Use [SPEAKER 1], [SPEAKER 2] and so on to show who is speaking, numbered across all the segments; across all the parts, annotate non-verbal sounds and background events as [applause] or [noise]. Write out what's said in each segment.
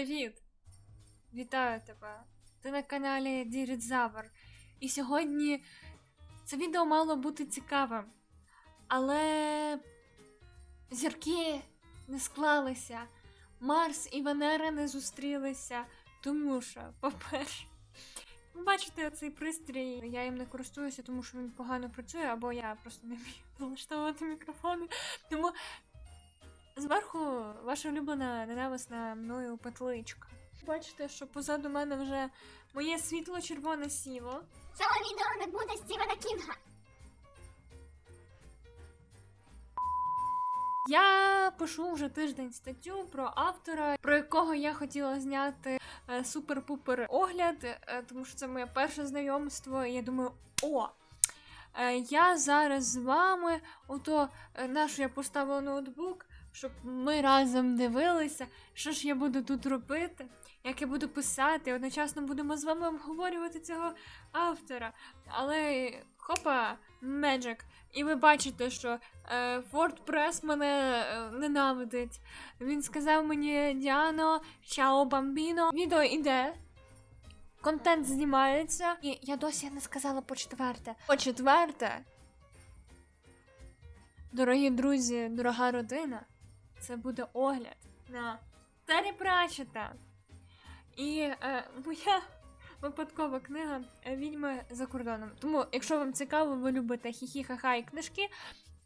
[SPEAKER 1] Привіт! Вітаю тебе! Ти на каналі Дірідзавр. І сьогодні це відео мало бути цікавим. Але зірки не склалися, Марс і Венера не зустрілися. Тому що, по-перше, ви бачите цей пристрій, я їм не користуюся, тому що він погано працює, або я просто не вмію [laughs] налаштовувати мікрофони. Тому зверху ваша улюблена ненависна мною петличка. Бачите, що позаду мене вже моє світло-червоне сіло.
[SPEAKER 2] Цього відео не буде Стівена Кінга.
[SPEAKER 1] Я пишу вже тиждень статтю про автора, про якого я хотіла зняти е, супер-пупер огляд, е, тому що це моє перше знайомство. І я думаю, о! е, Я зараз з вами, ото нашу я поставила ноутбук, щоб ми разом дивилися, що ж я буду тут робити, як я буду писати. Одночасно будемо з вами обговорювати цього автора. Але хопа, Magic. І ви бачите, що е, WordPress мене е, ненавидить. Він сказав мені Діано, чао бамбіно. Відео іде. Контент знімається. І я досі не сказала по четверте. По четверте. Дорогі друзі, дорога родина. Це буде огляд на Террі Пратчета. І е, моя випадкова книга Відьми за кордоном. Тому, якщо вам цікаво, ви любите хі-хі-ха-ха і книжки,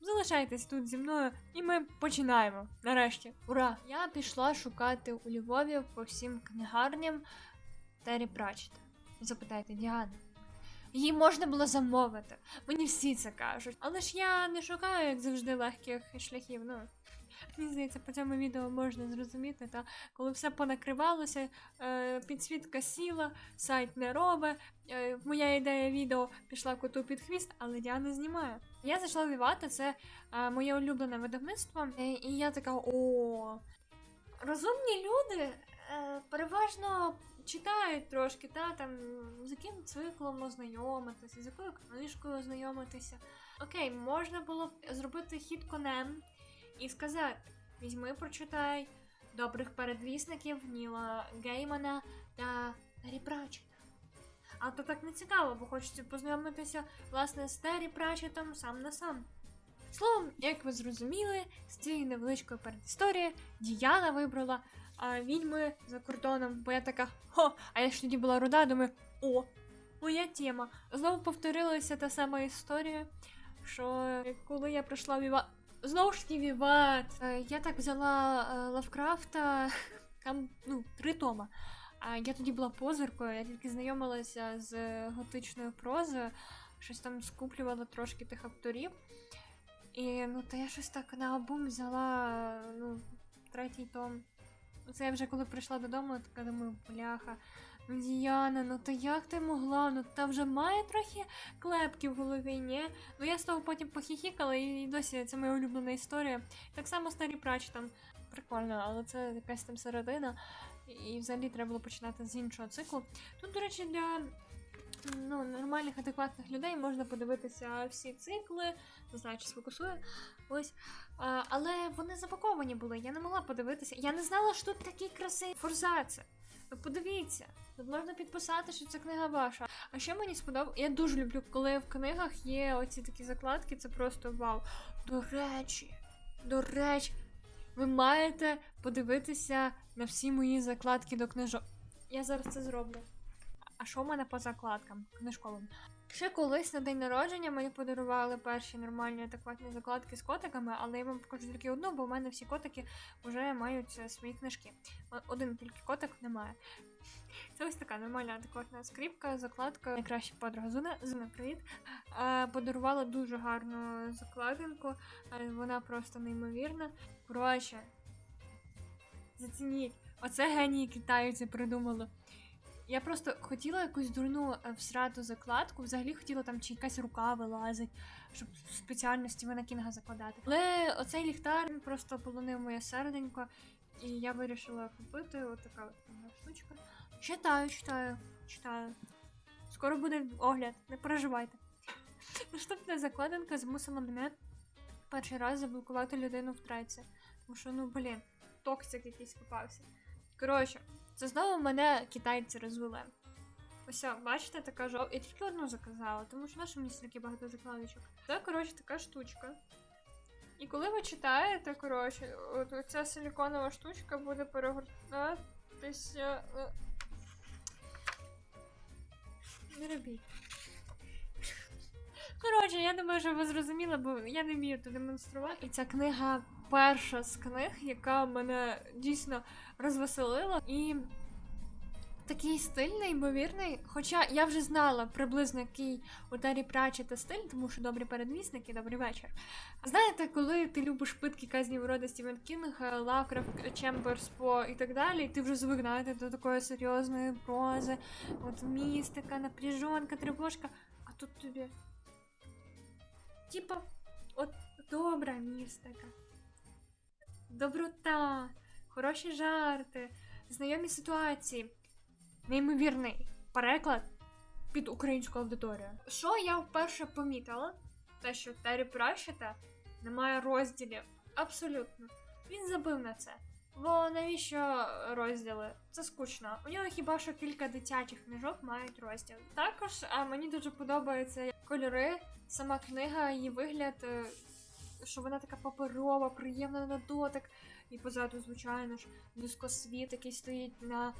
[SPEAKER 1] залишайтесь тут зі мною, і ми починаємо. Нарешті. Ура! Я пішла шукати у Львові по всім книгарням Террі Пратчета. Запитайте Діана. Її можна було замовити. Мені всі це кажуть. Але ж я не шукаю, як завжди, легких шляхів. Ну, Мені здається, по цьому відео можна зрозуміти, та коли все понакривалося, е, підсвітка сіла, сайт не робить. Е, моя ідея відео пішла коту під хвіст, але Діана знімає. Я зайшла в це е, моє улюблене видавництво, і я така: о. Розумні люди переважно читають трошки, та там з яким циклом ознайомитися, з якою книжкою ознайомитися. Окей, можна було б зробити хід конем і сказати: візьми, прочитай добрих передвісників Ніла Геймана та Террі Пратчета. А то так не цікаво, бо хочеться познайомитися власне з Террі Пратчетом сам на сам. Словом, як ви зрозуміли, з цієї невеличкої передісторії Діяна вибрала а, відьми за кордоном, бо я така, хо, а я ж тоді була руда, думаю, о, моя тема. Знову повторилася та сама історія, що коли я прийшла в Віват. Знову ж таки Віват. Е, Я так взяла е, Лавкрафта, [laughs] там, ну, три тома. А я тоді була позиркою, я тільки знайомилася з готичною прозою, щось там скуплювала трошки тих авторів. І ну, то я щось так на обум взяла ну, третій том. Це я вже коли прийшла додому, така думаю, бляха. Ну, Діана, ну то як ти могла? Ну та вже має трохи клепки в голові, ні? Ну я з того потім похіхікала, і досі це моя улюблена історія. Так само старі прач там прикольно, але це якась там середина. І взагалі треба було починати з іншого циклу. Тут, до речі, для ну, нормальних, адекватних людей можна подивитися всі цикли, не знаю, чи сфокусує. Ось. А, але вони запаковані були. Я не могла подивитися. Я не знала, що тут такі красиві форзаци. Ви подивіться, тут можна підписати, що ця книга ваша. А ще мені сподобалося, я дуже люблю, коли в книгах є оці такі закладки, це просто вау. До речі, до речі, ви маєте подивитися на всі мої закладки до книжок. Я зараз це зроблю. А що в мене по закладкам книжковим? Ще колись на день народження мені подарували перші нормальні адекватні закладки з котиками, але я вам покажу тільки одну, бо в мене всі котики вже мають е, свої книжки. Один тільки котик немає. Це ось така нормальна адекватна скріпка, закладка. Найкраща подруга Зуна. Зуна, привіт. Е, подарувала дуже гарну закладинку. Е, вона просто неймовірна. Коротше, зацініть. Оце генії китайці придумали. Я просто хотіла якусь дурну е, всрату закладку, взагалі хотіла там чи якась рука вилазить, щоб спеціально Стівена Кінга закладати. Але оцей ліхтар просто полонив моє серденько, і я вирішила купити отака от штучка. Читаю, читаю, читаю. Скоро буде огляд, не переживайте. Наступна закладинка змусила мене перший раз заблокувати людину в треці. Тому що, ну блін, токсик якийсь попався. Коротше, Це знову мене китайці розвели. Ось, бачите, така жов... Я тільки одну заказала, тому що наша мені стільки багато закладочок. Це, коротше, така штучка. І коли ви читаєте, коротше, от ця силіконова штучка буде перегортатися. е, Не робіть. Коротше, я думаю, що ви зрозуміли, бо я не вмію це демонструвати. І ця книга перша з книг, яка мене дійсно розвеселила. І такий стиль неймовірний. Хоча я вже знала приблизно, який у Террі Пратчета стиль, тому що добрі передвісники, добрий вечір. Знаєте, коли ти любиш питки казні вроди Стівен Кінг, Лавкрафт, Чемберс По і так далі, і ти вже звик знаєте, до такої серйозної прози, от містика, напряжонка, тривожка, а тут тобі. Типа, от добра містика. Доброта, хороші жарти, знайомі ситуації. Неймовірний переклад під українську аудиторію. Що я вперше помітила? Те, що Террі Пратчета немає розділів. Абсолютно. Він забив на це. Бо навіщо розділи? Це скучно. У нього хіба що кілька дитячих книжок мають розділ. Також а, мені дуже подобаються кольори, сама книга, її вигляд, е, що вона така паперова, приємна на дотик. І позаду, звичайно ж, дискосвіт, який стоїть на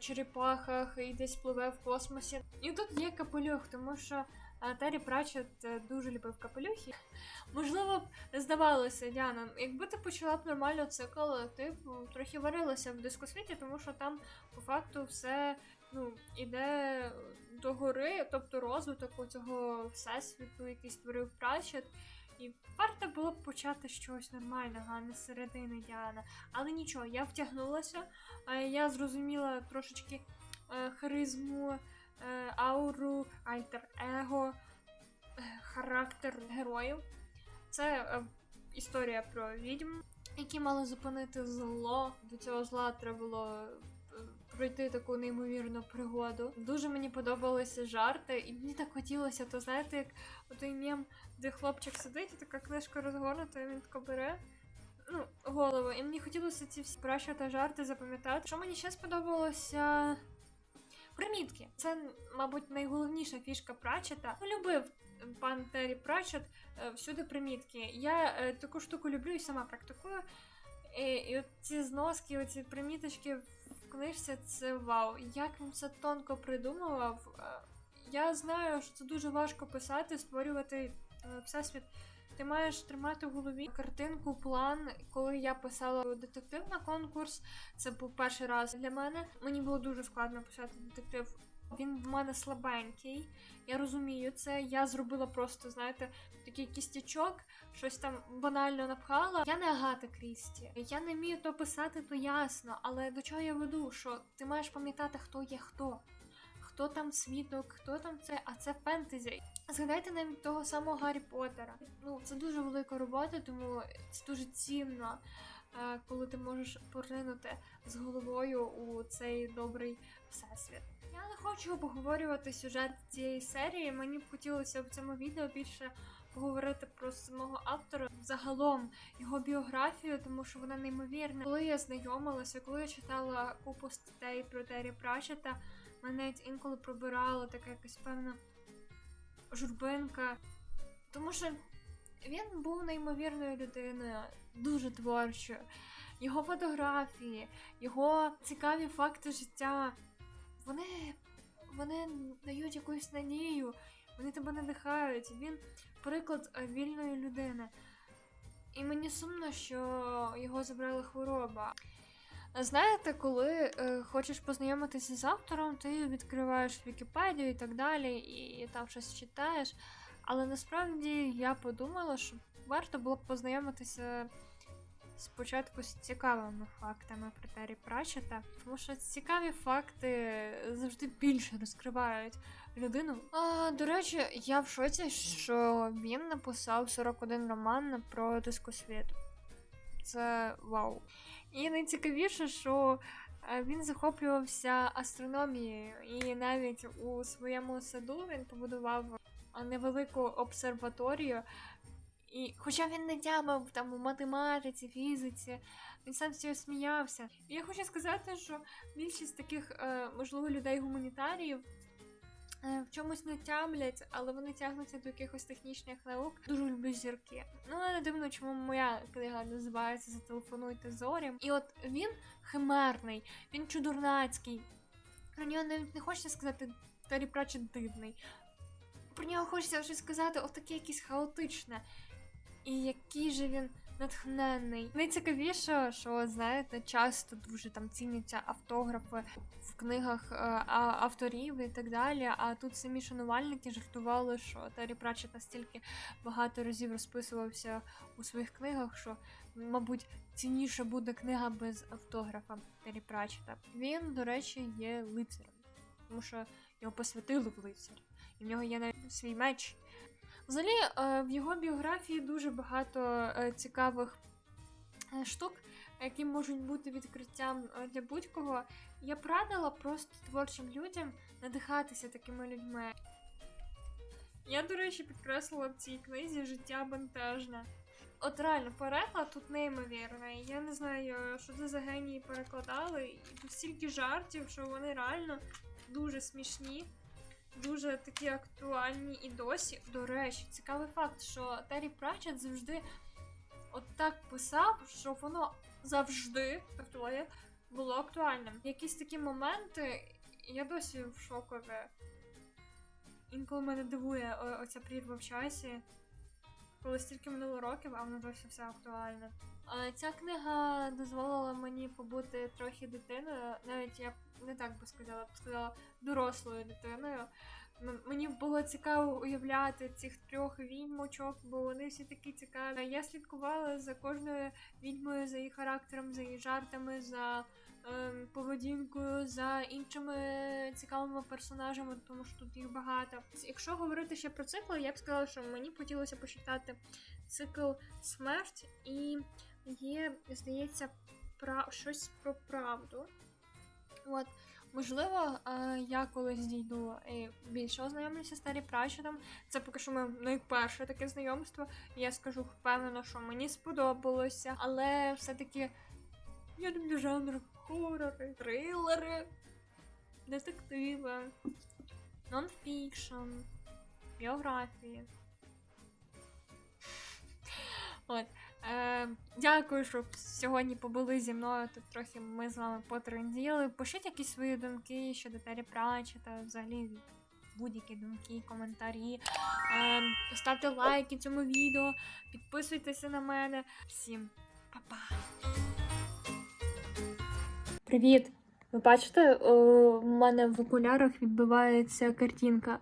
[SPEAKER 1] черепахах і десь пливе в космосі. І тут є капелюх, тому що Террі Пратчет е, дуже любив капелюхи. Можливо, здавалося, Діана, якби ти почала б нормально цикл, ти б трохи варилася в дискосвіті, тому що там по факту все ну, іде до гори, тобто розвиток у цього всесвіту, який створив Пратчет. І варто було б почати з чогось нормального, а не з середини Діана. Але нічого, я втягнулася, е, я зрозуміла трошечки е, харизму, ауру, альтер-его, е, характер героїв. Це е, історія про відьм, які мали зупинити зло. До цього зла треба було е, пройти таку неймовірну пригоду. Дуже мені подобалися жарти, і мені так хотілося, то знаєте, як той мем, де хлопчик сидить, і така книжка розгорнута, і він тако бере. Ну, голову. І мені хотілося ці всі праща та жарти запам'ятати. Що мені ще сподобалося. Примітки. Це, мабуть, найголовніша фішка Пратчета. Любив пан Террі Пратчет е, всюди примітки. Я е, таку штуку люблю і сама практикую. І, і ці зноски, оці приміточки в книжці це вау. Як він це тонко придумував. Е, Я знаю, що це дуже важко писати, створювати е, всесвіт. Ти маєш тримати в голові картинку, план. Коли я писала детектив на конкурс, це був перший раз для мене. Мені було дуже складно писати детектив. Він в мене слабенький. Я розумію це. Я зробила просто, знаєте, такий кістячок, щось там банально напхала. Я не Агата Крісті. Я не вмію то писати, то ясно. Але до чого я веду? Що ти маєш пам'ятати, хто є хто. Хто там свідок, хто там це, а це фентезі. Згадайте навіть того самого Гаррі Поттера. Ну, це дуже велика робота, тому це дуже цінно, е, коли ти можеш поринути з головою у цей добрий всесвіт. Я не хочу обговорювати сюжет цієї серії. Мені б хотілося в цьому відео більше поговорити про самого автора, загалом його біографію, тому що вона неймовірна. Коли я знайомилася, коли я читала купу статей про Террі Пратчета, мене інколи пробирала така якась певна журбинка. Тому що він був неймовірною людиною, дуже творчою. Його фотографії, його цікаві факти життя, вони, вони дають якусь надію, вони тебе надихають. Він приклад е, вільної людини. І мені сумно, що його забрала хвороба. Знаєте, коли е, хочеш познайомитися з автором, ти відкриваєш Вікіпедію і так далі, і там щось читаєш. Але насправді я подумала, що варто було б познайомитися спочатку з цікавими фактами про Террі Пратчета, тому що цікаві факти завжди більше розкривають людину. А, до речі, я в шоці, що він написав 41 роман про дискосвіт. Це вау. І найцікавіше, що е, він захоплювався астрономією, і навіть у своєму саду він побудував невелику обсерваторію. І хоча він не тямив там у математиці, фізиці, він сам з цього сміявся. І я хочу сказати, що більшість таких, е, можливо, людей гуманітаріїв е, в чомусь не тямлять, але вони тягнуться до якихось технічних наук. Дуже люблю зірки. Ну не дивно, чому моя книга називається Зателефонуйте зорям. І от він химерний, він чудурнацький. Про нього навіть не хочеться сказати Террі Пратчет дивний. Про нього хочеться щось сказати, отаке якесь хаотичне. І який же він натхненний. Найцікавіше, що знаєте, часто дуже там ціняться автографи в книгах е, авторів і так далі. А тут самі шанувальники жартували, що Террі Пратчет настільки багато разів розписувався у своїх книгах, що, мабуть, цінніше буде книга без автографа Террі Пратчета. Він, до речі, є лицарем, тому що його посвятили в лицарі. І в нього є навіть свій меч. Взагалі, е, в його біографії дуже багато е, цікавих е, штук, які можуть бути відкриттям для будь-кого. Я б радила просто творчим людям надихатися такими людьми. Я, до речі, підкреслила в цій книзі життя бентежне. От реально, переклад тут неймовірний. Я не знаю, що це за генії перекладали. І тут стільки жартів, що вони реально дуже смішні, дуже такі актуальні і досі. До речі, цікавий факт, що Террі Пратчет завжди от так писав, що воно завжди повторюю, було актуальним. Якісь такі моменти, я досі в шокові. Інколи мене дивує оця прірва в часі, коли стільки минуло років, а воно досі все актуальне. Ця книга дозволила побути трохи дитиною, навіть я б не так би сказала, б сказала дорослою дитиною. Мені було цікаво уявляти цих трьох відьмочок, бо вони всі такі цікаві. Я слідкувала за кожною відьмою, за її характером, за її жартами, за ем, поведінкою, за іншими цікавими персонажами, тому що тут їх багато. Якщо говорити ще про цикл, я б сказала, що мені б хотілося почитати цикл смерть і є, здається, пра... щось про правду. От. Можливо, е, я колись дійду і більше ознайомлюся з Террі Пратчетом. Це поки що моє найперше таке знайомство. Я скажу впевнено, що мені сподобалося, але все-таки я люблю жанр хорори, трилери, детективи, нонфікшн, біографії. От. Е, дякую, що сьогодні побули зі мною. Тут трохи ми з вами потренділи. Пишіть якісь свої думки щодо Террі Пратчета, взагалі будь-які думки, коментарі. Е, ставте лайки цьому відео, підписуйтеся на мене. Всім па-па! Привіт! Ви бачите, у мене в окулярах відбивається картинка.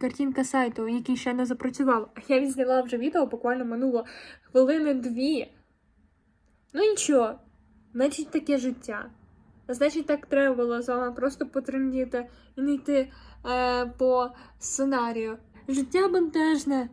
[SPEAKER 1] Картинка сайту, який ще не запрацював. А я відзняла вже відео, буквально минуло хвилини дві. Ну нічого, значить таке життя. Значить, так треба було з вами просто потрендіти і не йти е, по сценарію. Життя бентежне.